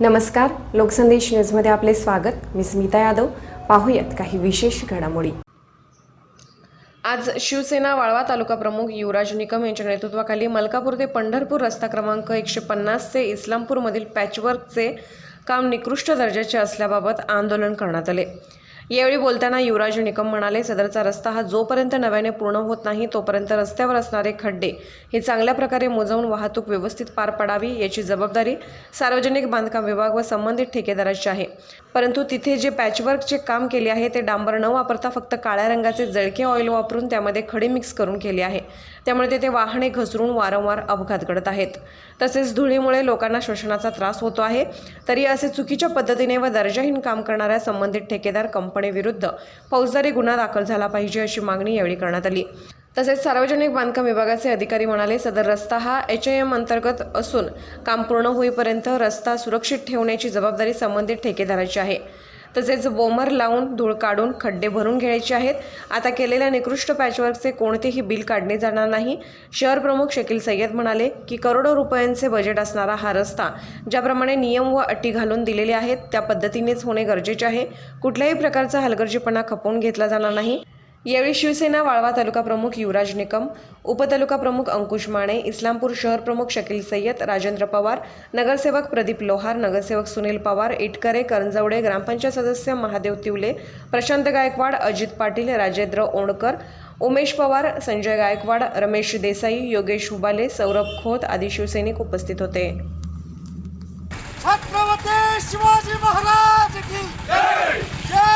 नमस्कार लोकसंदेश न्यूजमध्ये आपले स्वागत. मी स्मिता यादव. पाहूयात काही विशेष घडामोडी. आज शिवसेना वाळवा तालुका प्रमुख युवराज निकम यांच्या नेतृत्वाखाली मलकापूर ते पंढरपूर रस्ता क्रमांक एकशे पन्नासचे इस्लामपूरमधील पॅचवर्कचे काम निकृष्ट दर्जाचे असल्याबाबत आंदोलन करण्यात आले. यावेळी बोलताना युवराज निकम म्हणाले सदरचा रस्ता हा जोपर्यंत नव्याने पूर्ण होत नाही तोपर्यंत रस्त्यावर असणारे खड्डे हे चांगल्या प्रकारे मोजवून वाहतूक व्यवस्थित पार पडावी याची जबाबदारी सार्वजनिक बांधकाम विभाग व संबंधित ठेकेदाराची आहे. परंतु तिथे जे पॅचवर्कचे काम केले आहे ते डांबर न वापरता फक्त काळ्या रंगाचे जळके ऑइल वापरून त्यामध्ये खडी मिक्स करून केले आहे. त्यामुळे तेथे वाहने घसरून वारंवार अपघात घडत आहेत. तसेच धुळीमुळे लोकांना श्वसनाचा त्रास होतो आहे. तरी असे चुकीच्या पद्धतीने व दर्जाहीन काम करणाऱ्या संबंधित ठेकेदार कंपनीविरुद्ध फौजदारी गुन्हा दाखल झाला पाहिजे अशी मागणी यावेळी करण्यात आली. तसेच सार्वजनिक बांधकाम विभागाचे अधिकारी म्हणाले सदर रस्ता हा एच एम अंतर्गत असून काम पूर्ण होईपर्यंत रस्ता सुरक्षित ठेवण्याची जबाबदारी संबंधित ठेकेदाराची आहे. तसेच बोमर लावून धूळ काढून खड्डे भरून घ्यायचे आहेत. आता केलेल्या निकृष्ट पॅचवर्कचे कोणतेही बिल काढले जाणार नाही. शहर प्रमुख शकील सय्यद म्हणाले की करोडो रुपयांचे बजेट असणारा हा रस्ता ज्याप्रमाणे नियम व अटी घालून दिलेले आहेत त्या पद्धतीनेच होणे गरजेचे आहे. कुठल्याही प्रकारचा हलगर्जीपणा खपवून घेतला जाणार नाही. यावेळी शिवसेना वाळवा तालुका प्रमुख युवराज निकम उपतालुका प्रमुख अंकुश माने इस्लामपूर शहर प्रमुख शकील सय्यद राजेंद्र पवार नगरसेवक प्रदीप लोहार नगरसेवक सुनील पवार इटकरे करंजवडे ग्रामपंचायत सदस्य महादेव तिवले प्रशांत गायकवाड अजित पाटील राजेंद्र ओणकर उमेश पवार संजय गायकवाड रमेश देसाई योगेश हुबाले सौरभ खोत आदी शिवसैनिक उपस्थित होते. छत्रपती शिवाजी महाराज की जय